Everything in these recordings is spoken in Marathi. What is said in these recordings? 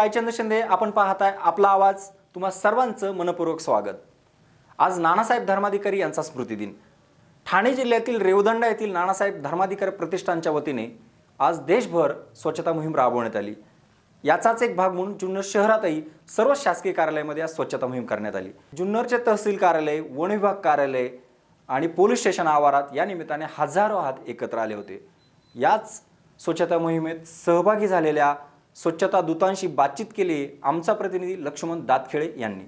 रायचंद्र शिंदे आपण पाहताय आपला आवाज तुम्हा सर्वांचं मनपूर्वक स्वागत. आज नानासाहेब धर्माधिकारी यांचा स्मृतिदिन ठाणे जिल्ह्यातील रेवदंडा येथील नानासाहेब धर्माधिकारी प्रतिष्ठानच्या वतीने आज देशभर स्वच्छता मोहीम राबवण्यात आली. याचाच एक भाग म्हणून जुन्नर शहरातही सर्व शासकीय कार्यालयामध्ये आज स्वच्छता मोहीम करण्यात आली. जुन्नरचे तहसील कार्यालय वन विभाग कार्यालय आणि पोलीस स्टेशन आवारात या निमित्ताने हजारो हात एकत्र आले होते. याच स्वच्छता मोहिमेत सहभागी झालेल्या स्वच्छता दूतांशी बातचीत केली. आमचा प्रतिनिधी लक्ष्मण दातखेळे यांनी.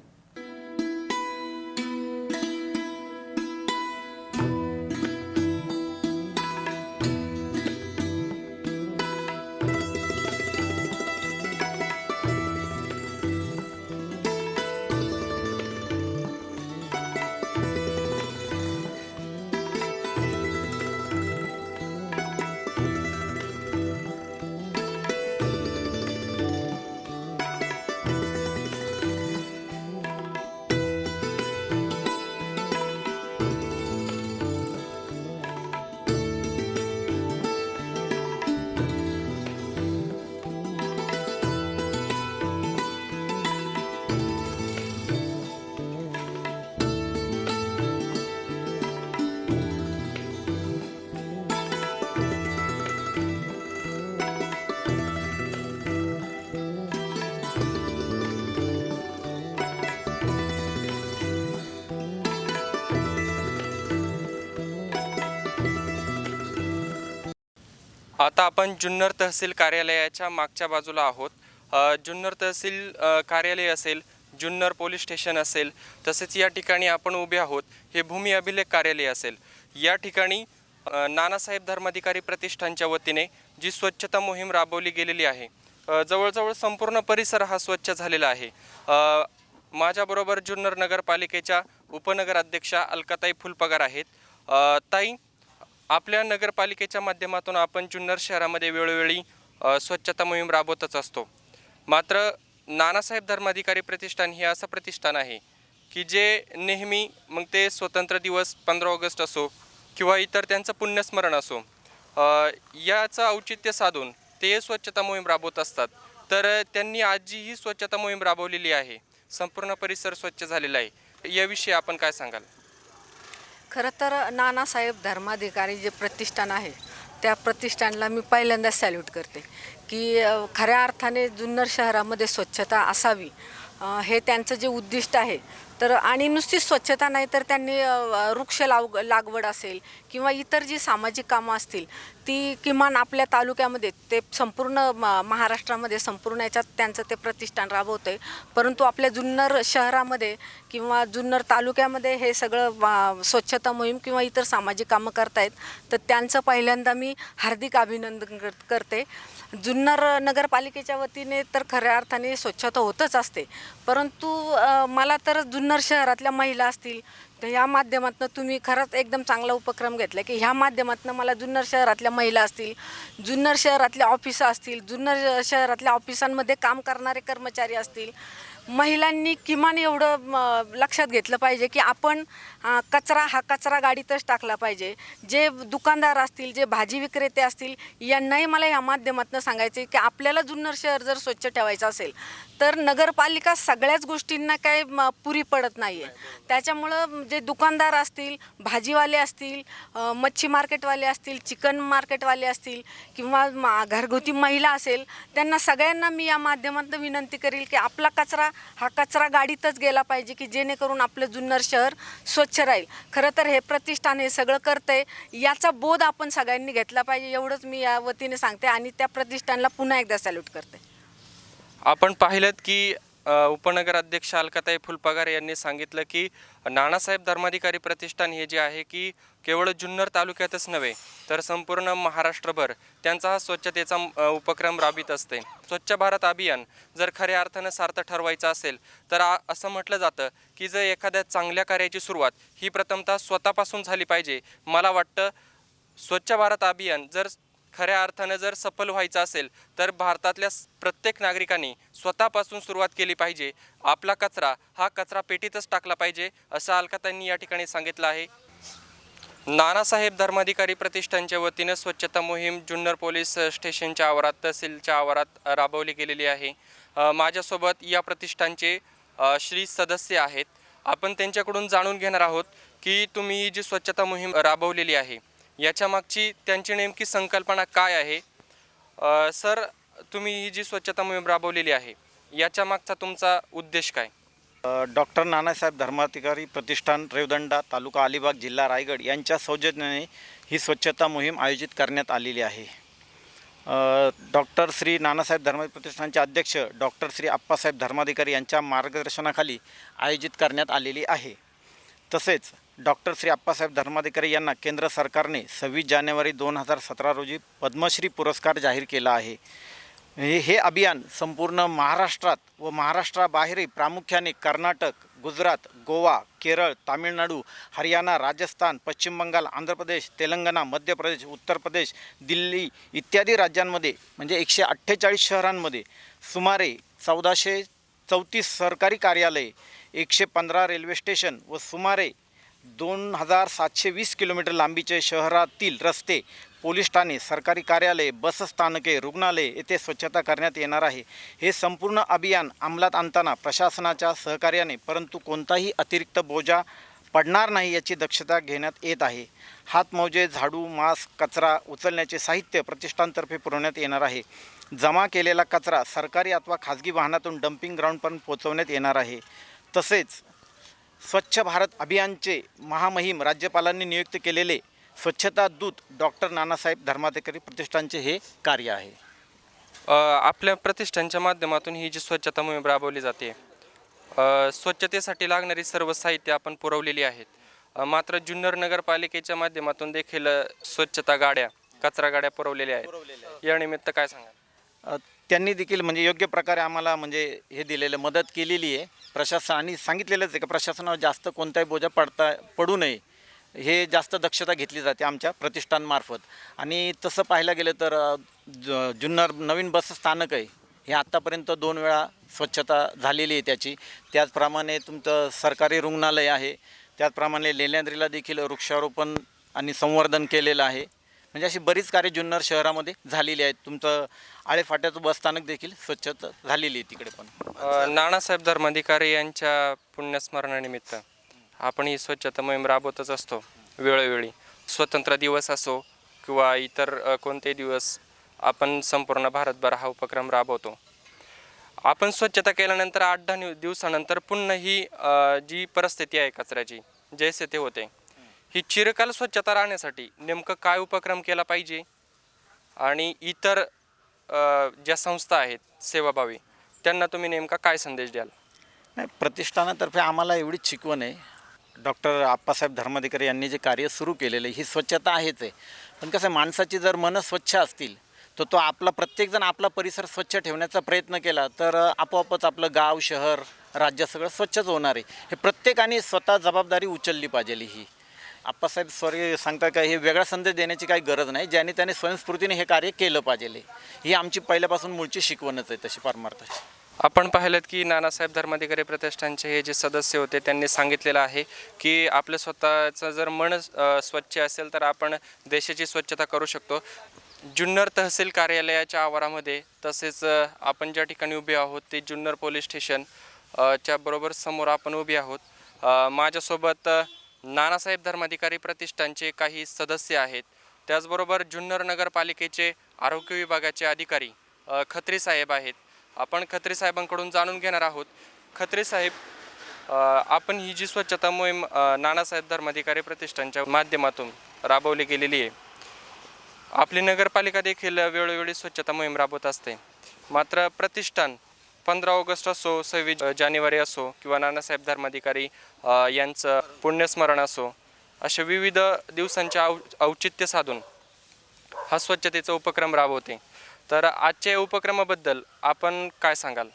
आता आपण जुन्नर तहसील कार्यालयाच्या मागच्या बाजूला आहोत. जुन्नर तहसील कार्यालय असेल जुन्नर पोलीस स्टेशन असेल तसेच या ठिकाणी आपण उभे आहोत. हे भूमी अभिलेख कार्यालय असेल. या ठिकाणी नानासाहेब धर्माधिकारी प्रतिष्ठानच्या वतीने जी स्वच्छता मोहीम राबवली गेलेली आहे जवळजवळ संपूर्ण परिसर हा स्वच्छ झालेला आहे. माझ्याबरोबर जुन्नर नगरपालिकेच्या उपनगराध्यक्षा अलकाताई फुलपगार आहेत. ताई आपल्या नगरपालिकेच्या माध्यमातून आपण जुन्नर शहरामध्ये वेळोवेळी स्वच्छता मोहीम राबवतच असतो. मात्र नानासाहेब धर्माधिकारी प्रतिष्ठान हे असं प्रतिष्ठान आहे की जे नेहमी मग ते स्वतंत्र दिवस पंधरा ऑगस्ट असो किंवा इतर त्यांचं पुण्यस्मरण असो याचं औचित्य साधून ते स्वच्छता मोहीम राबवत असतात. तर त्यांनी आजी ही स्वच्छता मोहीम राबवलेली आहे. संपूर्ण परिसर स्वच्छ झालेला आहे. याविषयी आपण काय सांगाल? खरं तर नानासाहेब धर्माधिकारी जे प्रतिष्ठान आहे त्या प्रतिष्ठानला मी पहिल्यांदा सॅल्यूट करते की खऱ्या अर्थाने जुन्नर शहरामध्ये स्वच्छता असावी हे त्यांचं जे उद्दिष्ट आहे तर आणि नुसती स्वच्छता नाही तर त्यांनी वृक्ष लाव लागवड असेल किंवा इतर जी सामाजिक कामं असतील ती किमान आपल्या तालुक्यामध्ये ते संपूर्ण म- महाराष्ट्रामध्ये संपूर्ण याच्यात त्यांचं ते प्रतिष्ठान राबवतं आहे परंतु आपल्या जुन्नर शहरामध्ये किंवा जुन्नर तालुक्यामध्ये हे सगळं स्वच्छता मोहीम किंवा इतर सामाजिक कामं करतायत तर त्यांचं पहिल्यांदा मी हार्दिक अभिनंदन कर करते. जुन्नर नगरपालिकेच्या वतीने तर खऱ्या अर्थाने स्वच्छता होतच असते. परंतु मला तर जुन्नर शहरातल्या महिला असतील तर ह्या माध्यमातून तुम्ही खरंच एकदम चांगला उपक्रम घेतला की ह्या माध्यमातून मला जुन्नर शहरातल्या महिला असतील जुन्नर शहरातल्या ऑफिसं असतील जुन्नर शहरातल्या ऑफिसांमध्ये काम करणारे कर्मचारी असतील महिलांनी किमान एवढं म, लक्षात घेतलं पाहिजे की आपण अ, कचरा हा कचरा गाडीतच टाकला पाहिजे. जे दुकानदार असतील जे भाजी विक्रेते असतील यांनाही मला या माध्यमातून सांगायचं आहे की आपल्याला जुन्नर शहर जर स्वच्छ ठेवायचं असेल तर नगरपालिका सगळ्याच गोष्टींना काय म, पुरी पडत नाही आहे त्याच्यामुळं जे दुकानदार असतील भाजीवाले असतील अ, मच्छी मार्केटवाले असतील चिकन मार्केटवाले असतील किंवा मा- घरगुती महिला असेल त्यांना सगळ्यांना मी या माध्यमातून विनंती करेल की आपला कचरा हा कचरा गाडीतच गेला पाहिजे की जेणेकरून आपलं जुन्नर शहर स्वच्छ राहील. खरं तर हे प्रतिष्ठान हे सगळं करतंय. याचा बोध आपण सगळ्यांनी घेतला पाहिजे एवढंच मी या वतीने सांगते आणि त्या प्रतिष्ठानला पुन्हा एकदा सॅल्यूट करते. आपण पाहिलं की अ, उपनगराध्यक्ष अलकाताई फुलपगार यांनी सांगितलं की नानासाहेब धर्माधिकारी प्रतिष्ठान हे जे आहे की केवळ जुन्नर तालुक्यातच नव्हे तर संपूर्ण महाराष्ट्रभर त्यांचा हा स्वच्छतेचा उपक्रम राबित असते. स्वच्छ भारत अभियान जर खऱ्या अर्थानं सार्थ ठरवायचं असेल तर असं म्हटलं जातं की जर एखाद्या चांगल्या कार्याची सुरुवात ही प्रथमतः स्वतःपासून झाली पाहिजे मला वाटतं स्वच्छ भारत अभियान जर खऱ्या अर्थानं जर सफल व्हायचं असेल तर भारतातल्या प्रत्येक नागरिकांनी स्वतःपासून सुरुवात केली पाहिजे. आपला कचरा हा कचरा पेटीतच टाकला पाहिजे असं अलकातांनी या ठिकाणी सांगितलं आहे. नानासाहेब धर्माधिकारी प्रतिष्ठानच्या वतीनं स्वच्छता मोहीम जुन्नर पोलीस स्टेशनच्या आवारात तहसीलच्या आवारात राबवली गेलेली आहे. माझ्यासोबत या प्रतिष्ठानचे श्री सदस्य आहेत. आपण त्यांच्याकडून जाणून घेणार आहोत की तुम्ही ही जी स्वच्छता मोहीम राबवलेली आहे याच्या मागची त्यांची नेमकी संकल्पना काय आहे? सर तुम्ही ही जी स्वच्छता मोहीम राबवलेली आहे याच्या मागचा तुमचा उद्देश काय? डॉक्टर नानासाहेब धर्माधिकारी प्रतिष्ठान रेवदंडा तालुका अलिबाग जिल्हा रायगड यांच्या सौजन्याने ही स्वच्छता मोहीम आयोजित करण्यात आलेली आहे. डॉक्टर श्री नानासाहेब धर्माधिक प्रतिष्ठानचे अध्यक्ष डॉक्टर श्री आप्पासाहेब धर्माधिकारी यांच्या मार्गदर्शनाखाली आयोजित करण्यात आलेली आहे. तसेच डॉक्टर श्री आप्पासाहेब धर्माधिकारी यांना केंद्र सरकारने सव्वीस जानेवारी दोन हजार सतरा रोजी पद्मश्री पुरस्कार जाहीर केला आहे. हे हे अभियान संपूर्ण महाराष्ट्रात व महाराष्ट्राबाहेरही प्रामुख्याने कर्नाटक गुजरात गोवा केरळ तामिळनाडू हरियाणा राजस्थान पश्चिम बंगाल आंध्र प्रदेश तेलंगणा मध्य प्रदेश उत्तर प्रदेश दिल्ली इत्यादी राज्यांमध्ये म्हणजे एकशे अठ्ठेचाळीस शहरांमध्ये सुमारे चौदाशे चौतीस सरकारी कार्यालये एकशे पंधरा रेल्वे स्टेशन व सुमारे दोन हजार सातशे वीस किलोमीटर लांबीचे शहरातील रस्ते पोलीस ठाणे सरकारी कार्यालय बसस्थानके रुग्णालय येथे स्वच्छता करण्यात येणार आहे. हे संपूर्ण अभियान अंमलात आणताना प्रशासनाच्या सहकार्याने परंतु कोणताही अतिरिक्त बोजा पडणार नाही याची दक्षता घेण्यात येत आहे. हातमोजे झाडू मास्क कचरा उचलण्याचे साहित्य प्रतिष्ठानतर्फे पुरवण्यात येणार आहे. जमा केलेला कचरा सरकारी अथवा खाजगी वाहनातून डम्पिंग ग्राउंडपर्यंत पोहोचवण्यात येणार आहे. तसेच स्वच्छ भारत अभियानचे महामहिम राज्यपालांनी नियुक्त केलेले स्वच्छता दूत डॉक्टर नानासाहेब धर्माधिकारी प्रतिष्ठानचे हे कार्य आहे. अ, आपल्या प्रतिष्ठानच्या माध्यमातून ही जी स्वच्छता मोहीम राबवली जाते अ, स्वच्छतेसाठी लागणारी सर्व साहित्य आपण पुरवलेली आहेत. अ, मात्र जुन्नर नगरपालिकेच्या माध्यमातून देखील अ, स्वच्छता गाड्या कचरा गाड्या पुरवलेल्या आहेत. या निमित्त काय सांगाल? अ, त्यांनी देखील म्हणजे योग्य प्रकारे आम्हाला म्हणजे हे दिलेलं मदत केलेली आहे. प्रशासन आणि सांगितलेलंच आहे की प्रशासनावर जास्त कोणताही बोजा पडता पडू नये. हे जास्त दक्षता घेतली जाते आमच्या प्रतिष्ठानमार्फत. आणि तसं पाहायला गेलं तर ज जुन्नर नवीन बस स्थानक आहे. हे आत्तापर्यंत दोन वेळा स्वच्छता झालेली आहे त्याची. त्याचप्रमाणे तुमचं सरकारी रुग्णालय आहे. त्याचप्रमाणे लेल्यांद्रीला देखील वृक्षारोपण आणि संवर्धन केलेलं आहे. म्हणजे अशी बरीच कार्य जुन्नर शहरामध्ये झालेली आहेत. तुमचं आळेफाट्याचं बसस्थानक देखील स्वच्छता झालेली आहे तिकडे पण. नानासाहेब धर्माधिकारी यांच्या पुण्यस्मरणानिमित्त. आपण ही स्वच्छता मोहीम राबवतच असतो वेळोवेळी. स्वतंत्र दिवस असो किंवा इतर कोणते कोणतेही दिवस आपण संपूर्ण भारतभर हा उपक्रम राबवतो. आपण स्वच्छता केल्यानंतर आठ दहा दिवसानंतर पुन्हा ही जी परिस्थिती आहे कचऱ्याची जैसे ते होते ही चिरकाल स्वच्छता राहण्यासाठी नेमकं काय उपक्रम केला पाहिजे? आणि इतर ज्या संस्था आहेत सेवाभावी त्यांना तुम्ही नेमका काय संदेश द्याल? नाही प्रतिष्ठानातर्फे आम्हाला एवढीच शिकवण आहे. डॉक्टर आप्पासाहेब धर्माधिकारी यांनी जे कार्य सुरू केलेलं आहे ही स्वच्छता आहेच आहे. पण कसं आहे, माणसाची जर मनं स्वच्छ असतील तर तो आपला प्रत्येकजण आपला परिसर स्वच्छ ठेवण्याचा प्रयत्न केला तर आपोआपच आपलं गाव शहर राज्य सगळं स्वच्छच होणार आहे. हे प्रत्येकाने स्वतः जबाबदारी उचलली पाहिजे ही. आप्पासाहेब स्वर्गीय सांगतात का हे वेगळा संदेश देण्याची काही गरज नाही ज्याने त्याने स्वयंस्फूर्तीने हे कार्य केलं पाहिजे. ही आमची पहिल्यापासून मूळची शिकवणच आहे तशी परमार्थाची. आपण पाहिलं की नानासाहेब धर्माधिकारी प्रतिष्ठानचे हे जे सदस्य होते त्यांनी सांगितलेलं आहे की आपलं स्वतःचं जर मन स्वच्छ असेल तर आपण देशाची स्वच्छता करू शकतो. जुन्नर तहसील कार्यालयाच्या आवारामध्ये तसेच आपण ज्या ठिकाणी उभे आहोत ते जुन्नर पोलीस स्टेशन च्या बरोबर समोर आपण उभे आहोत. माझ्यासोबत नानासाहेब धर्माधिकारी प्रतिष्ठानचे काही सदस्य आहेत. त्याचबरोबर जुन्नर नगरपालिकेचे आरोग्य विभागाचे अधिकारी खत्री साहेब आहेत. आपण खत्री साहेबांकडून जाणून घेणार आहोत. खत्री साहेब आपण ही जी स्वच्छता मोहीम नानासाहेब धर्माधिकारी प्रतिष्ठानच्या माध्यमातून राबवली गेलेली आहे. आपली नगरपालिका देखील वेळोवेळी स्वच्छता मोहीम राबवत असते. मात्र प्रतिष्ठान पंधरा ऑगस्ट असो सव्वीस जानेवारी असो किंवा नानासाहेब धर्माधिकारी यांचं पुण्यस्मरण असो अशा विविध दिवसांचे औ औचित्य साधून हा स्वच्छतेचा उपक्रम राबवते. तर आजच्या उपक्रमाबद्दल आपण काय सांगाल?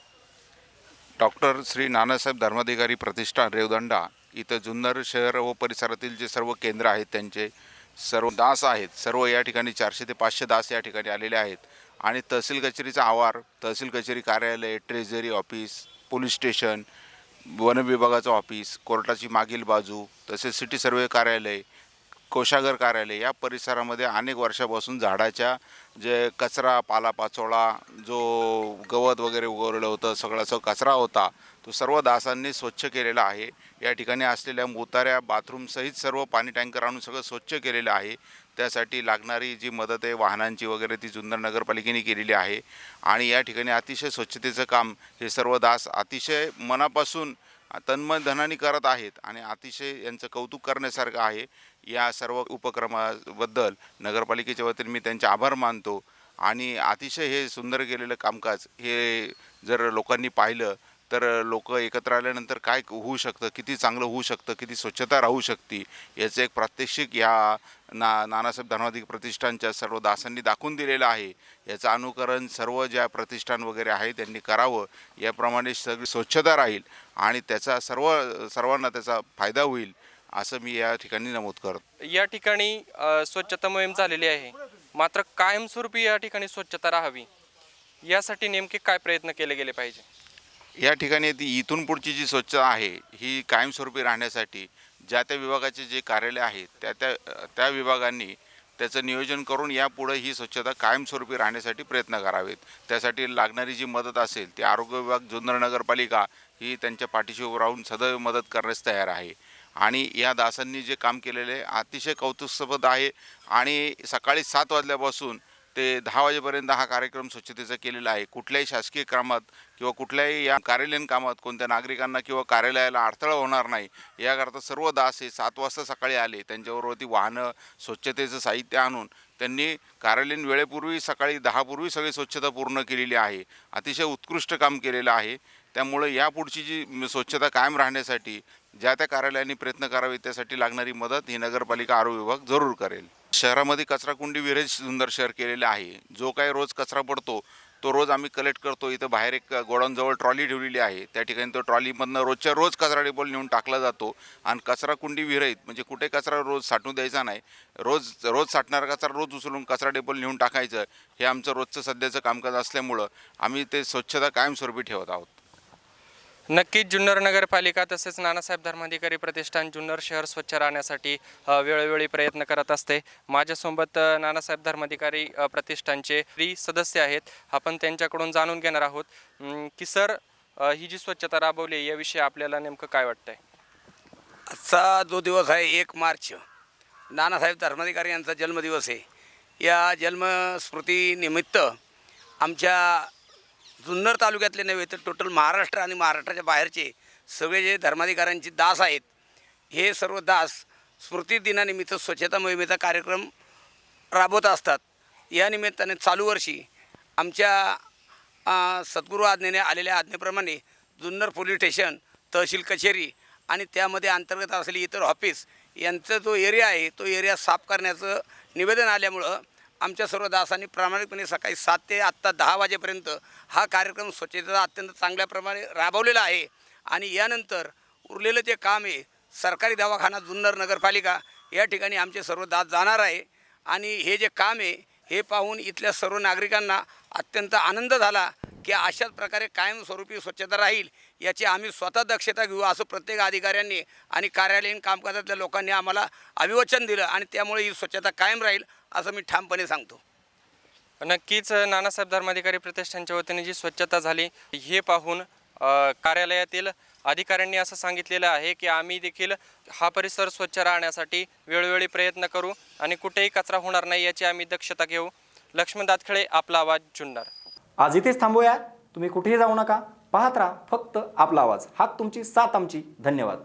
डॉक्टर श्री नानासाहेब धर्माधिकारी प्रतिष्ठान रेवदंडा इथं जुन्नर शहर व परिसरातील जे सर्व केंद्र आहेत त्यांचे सर्व दास आहेत सर्व या ठिकाणी चारशे ते पाचशे दास या ठिकाणी आलेले आहेत आणि तहसील कचेरीचा आवार तहसील कचेरी कार्यालय ट्रेझरी ऑफिस पोलीस स्टेशन वन विभागाचं ऑफिस कोर्टाची मागील बाजू तसेच सिटी सर्वे कार्यालय कोशागर कार्यालय या परिसरामध्ये अनेक वर्षापासून झाडाच्या जे कचरा पालापाचोळा जो गवत वगैरे उगवलेलं होतं सगळा जो कचरा होता तो सर्व दासांनी स्वच्छ केलेला आहे. या ठिकाणी असलेल्या मोताऱ्या बाथरूमसहित सर्व पाणी टँकर आणून सगळं स्वच्छ केलेलं आहे. त्यासाठी लागणारी जी मदत आहे वाहनांची वगैरे ती जुन्नर नगरपालिकेने केलेली आहे. आणि या ठिकाणी अतिशय स्वच्छतेचं काम हे सर्व दास अतिशय मनापासून तन्मय धनानी करत आहेत आणि अतिशय यांचं कौतुक करण्यासारखं आहे. या सर्व उपक्रमाबद्दल नगरपालिकेच्या वतीने मी त्यांचे आभार मानतो. आणि अतिशय हे सुंदर केलेलं कामकाज हे जर लोकांनी पाहिलं तर लोक एकत्र आल्यानंतर काय होऊ शकतं? किती चांगलं होऊ शकतं? किती स्वच्छता राहू शकते? याचं एक प्रात्यक्षिक या ना नानासाहेब धर्माधिक प्रतिष्ठानच्या सर्व दासांनी दाखवून दिलेलं आहे. याचं अनुकरण सर्व ज्या प्रतिष्ठान वगैरे आहे त्यांनी करावं. याप्रमाणे सगळी स्वच्छता राहील आणि त्याचा सर्व सर्वांना त्याचा फायदा होईल असं मी या ठिकाणी नमूद करतो. या ठिकाणी स्वच्छता मोहीम झालेली आहे. मात्र कायमस्वरूपी या ठिकाणी स्वच्छता राहावी यासाठी नेमके काय प्रयत्न केले गेले पाहिजे? या ठिकाणी ती इथून पुढची जी स्वच्छता आहे ही कायमस्वरूपी राहण्यासाठी ज्या त्या विभागाचे जे कार्यालय आहेत त्या त्या त्या विभागांनी त्याचं नियोजन करून यापुढे ही स्वच्छता कायमस्वरूपी राहण्यासाठी प्रयत्न करावेत. त्यासाठी लागणारी जी मदत असेल ती आरोग्य विभाग जुन्नर नगरपालिका ही त्यांच्या पाठीशी उभं राहून सदैव मदत करण्यास तयार आहे. आणि या दासांनी जे काम केलेले अतिशय कौतुकस्पद आहे. आणि सकाळी सात वाजल्यापासून ते दहा वाजेपर्यंत हा कार्यक्रम स्वच्छतेचा केलेला आहे. कुठल्याही शासकीय कामात किंवा कुठल्याही या कार्यालयीन कामात कोणत्या नागरिकांना किंवा कार्यालयाला अडथळा होणार नाही याकरता सर्व दास हे सात वाजता सकाळी आले. त्यांच्याबरोबर ती वाहनं स्वच्छतेचं साहित्य आणून त्यांनी कार्यालयीन वेळेपूर्वी सकाळी दहापूर्वी सगळी स्वच्छता पूर्ण केलेली आहे. अतिशय उत्कृष्ट काम केलेलं आहे. त्यामुळे यापुढची जी स्वच्छता कायम राहण्यासाठी ज्या त्या कार्यालयांनी प्रयत्न करावे त्यासाठी लागणारी मदत ही नगरपालिका आरोग्य विभाग जरूर करेल. शहरामध्ये कचराकुंडी विरेज सुंदर शहर केलेले आहे. जो काही रोज कचरा पडतो तो रोज आम्ही कलेक्ट करतो. इथं बाहेर एक गोडाऊनजवळ ट्रॉली ठेवलेली आहे. त्या ठिकाणी तो ट्रॉलीमधनं रोजच्या रोज कचरा डेपोल नेऊन टाकला जातो. आणि कचराकुंडी विरहित म्हणजे कुठे कचरा रोज साठवून द्यायचा नाही रोज रोज साठणारा कचरा रोज उचलून कचरा डेपोल नेऊन टाकायचं हे आमचं रोजचं सध्याचं कामकाज असल्यामुळं आम्ही ते स्वच्छता कायमस्वरूपी ठेवत आहोत. नक्कीच जुन्नर नगरपालिका तसेच नानासाहेब धर्माधिकारी प्रतिष्ठान जुन्नर शहर स्वच्छ राहण्यासाठी वेळोवेळी प्रयत्न करत असते. माझ्यासोबत अ, नानासाहेब धर्माधिकारी अ, प्रतिष्ठानचे फ्री सदस्य आहेत. आपण त्यांच्याकडून जाणून घेणार आहोत. अम, की सर अ, ही जी स्वच्छता राबवली आहे, याविषयी आपल्याला नेमकं काय वाटतंय? आजचा जो दिवस आहे एक मार्च. नानासाहेब धर्माधिकारी यांचा जन्मदिवस आहे. या जन्मस्मृतीनिमित्त आमच्या जुन्नर तालुक्यातले नव्हे तर टोटल महाराष्ट्र आणि महाराष्ट्राच्या बाहेरचे सगळे जे धर्माधिकाऱ्यांचे दास आहेत हे सर्व दास स्मृतिदिनानिमित्त स्वच्छता मोहिमेचा कार्यक्रम राबवत असतात. या निमित्ताने चालू वर्षी आमच्या अ, सद्गुरू आज्ञेने आलेल्या आज्ञेप्रमाणे जुन्नर पोलीस स्टेशन तहसील कचेरी आणि त्यामध्ये अंतर्गत असलेली इतर ऑफिस यांचा जो एरिया आहे तो एरिया साफ करण्याचं निवेदन आल्यामुळं आमच्या सर्व दासांनी प्रामाणिकपणे सकाळी सात ते आत्ता दहा वाजेपर्यंत हा कार्यक्रम स्वच्छतेचा अत्यंत चांगल्याप्रमाणे राबवलेला आहे. आणि यानंतर उरलेलं जे काम आहे सरकारी दवाखाना जुन्नर नगरपालिका या ठिकाणी आमचे सर्व दास जाणार आहे. आणि हे जे काम आहे हे पाहून इथल्या सर्व नागरिकांना अत्यंत आनंद झाला की अशाच प्रकारे कायमस्वरूपी स्वच्छता राहील याची आम्ही स्वतः दक्षता घेऊ असं प्रत्येक अधिकाऱ्यांनी आणि कार्यालयीन कामकाजातल्या लोकांनी आम्हाला अभिवचन दिलं आणि त्यामुळे ही स्वच्छता कायम राहील. असं मी ठामपणे सांगतो. नक्कीच नानासाहेब धर्माधिकारी प्रतिष्ठानच्या वतीने जी स्वच्छता झाली हे पाहून अ, कार्यालयातील अधिकाऱ्यांनी असं सांगितलेलं आहे की आम्ही देखील हा परिसर स्वच्छ राहण्यासाठी वेळोवेळी प्रयत्न करू आणि कुठेही कचरा होणार नाही याची आम्ही दक्षता घेऊ. लक्ष्मण दातखळे आपला आवाज जुन्नर. आज इथेच थांबूया. तुम्ही कुठेही जाऊ नका. पाहत राहा फक्त आपला आवाज. हात तुमची साथ आमची. धन्यवाद.